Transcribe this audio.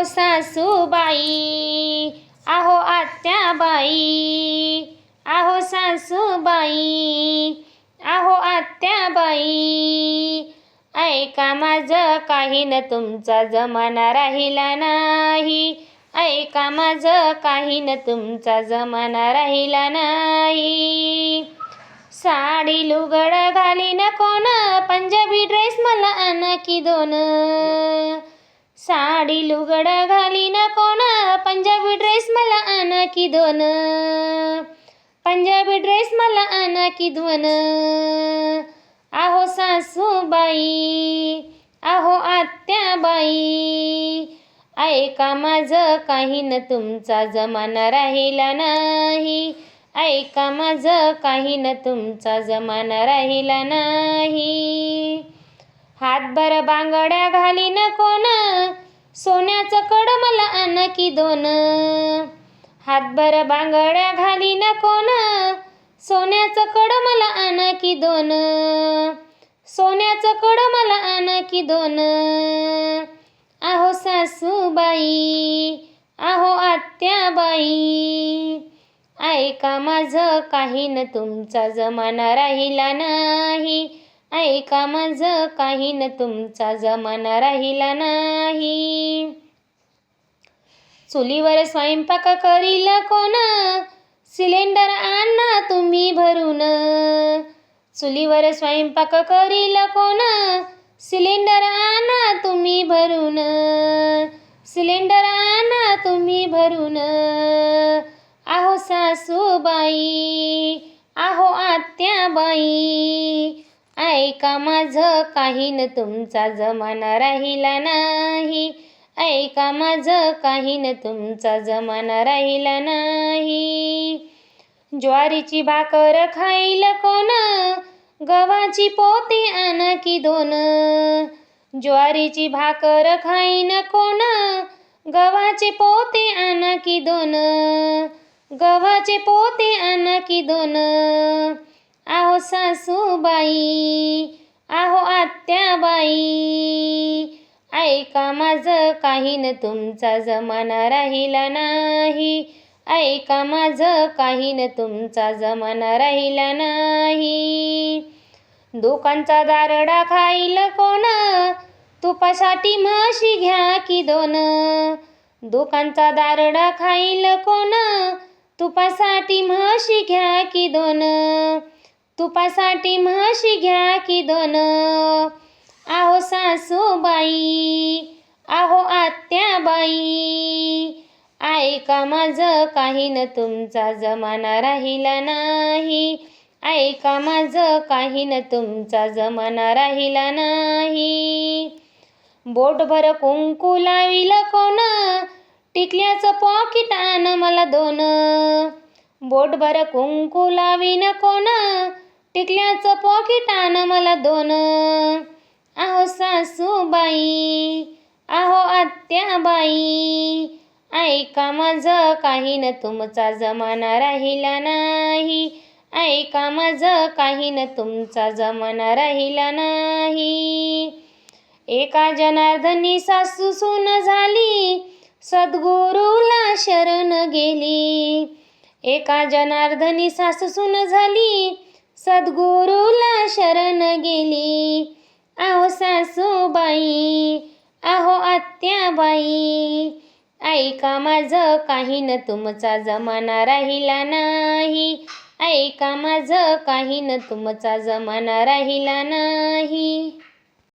आहो सासूबाई. आहो आत्याबाई. आहो सासूबाई. आहो आत्याबाई. ऐका माझं काही न तुमचा जमाना राहिला नाही. ऐका माझं काही न तुमचा जमाना राहिला नाही. साडी लुगड घालीन कोण? पंजाबी ड्रेस मला आणखी दोन. साडी लुगड घालीन कोण? पंजाबी ड्रेस मला आणा की दोन. पंजाबी ड्रेस मला आणा की दोन. आहो सासूबाई आहो आत्याबाई ऐका माझं काही न तुमचा जमाना राहिला नाही. ऐका माझं काही न तुमचा जमाना राहिला नाही. हातभर बांगड्या घालीन कोण? सोन्याचं कड मला आणखी दोन. हातभर बांगड्या घालीन कोण? सोन्याचं कड मला आणखी दोन. सोन्याचं कड मला आणखी दोन. आहो सासूबाई आहो आत्याबाई ऐका माझं काही न तुमचा जमाना राहिला नाही. ऐका माझं काही न तुमचा जमाना राहिला नाही. चुलीवर स्वयंपाक करील कोण? सिलेंडर आणा तुम्ही भरून. चुलीवर स्वयंपाक करील कोण? सिलेंडर आणा तुम्ही भरून. सिलेंडर आणा तुम्ही भरून. आहो सासूबाई आहो आत्याबाई ऐका माझं? काही न तुमचा जमाना राहिला नाही. ऐका माझं? काही न तुमचा जमाना राहिला नाही. ज्वारीची भाकर खाईल कोण? गव्हाची पोते आणा की दोन. ज्वारीची भाकर खाईन कोण? गव्हाचे पोते आणा की दोन. गव्हाचे पोते आणा की दोन. आहो सासूबाई आहो आत्याबाई. ऐका माझं काही न तुमचा जमाना राहिला नाही. ऐका माझं काही न तुमचा जमाना राहिला नाही. दुकानचा दारडा खाईल कोण? तुपासाठी म्हशी घ्या की दोन? दुकानचा दारडा खाईल कोण? तुपासाठी म्हशी घ्या की दोन? तुपासाठी म्हशी घ्या की दोन आहो सासूबाई आहो आत्याबाई ऐका माझं काही न तुमचा जमाना राहिला नाही. ऐका माझं काही न तुमचा जमाना राहिला नाही. बोटभर कुंकू लाविल कोण? टिकल्याचं पॉकिट आण मला दोन. बोटभर कुंकू लावीन कोण? टिकल्याचं पॉकेट आण मला दोन. आहो सासूबाई आहो आत्याबाई ऐका माझं काही न तुमचा जमाना राहिला नाही. ऐका माझं काही न तुमचा जमाना राहिला नाही. एका जनार्दनी सासू सून झाली सद्गुरूला शरण गेली. एका जनार्दनी सासू सून झाली सद्गुरूला शरण गेली. आहो सासूबाई आहो आत्याबाई ऐका माझं काही न तुमचा जमाना राहिला नाही. ऐका माझं काही न तुमचा जमाना राहिला नाही.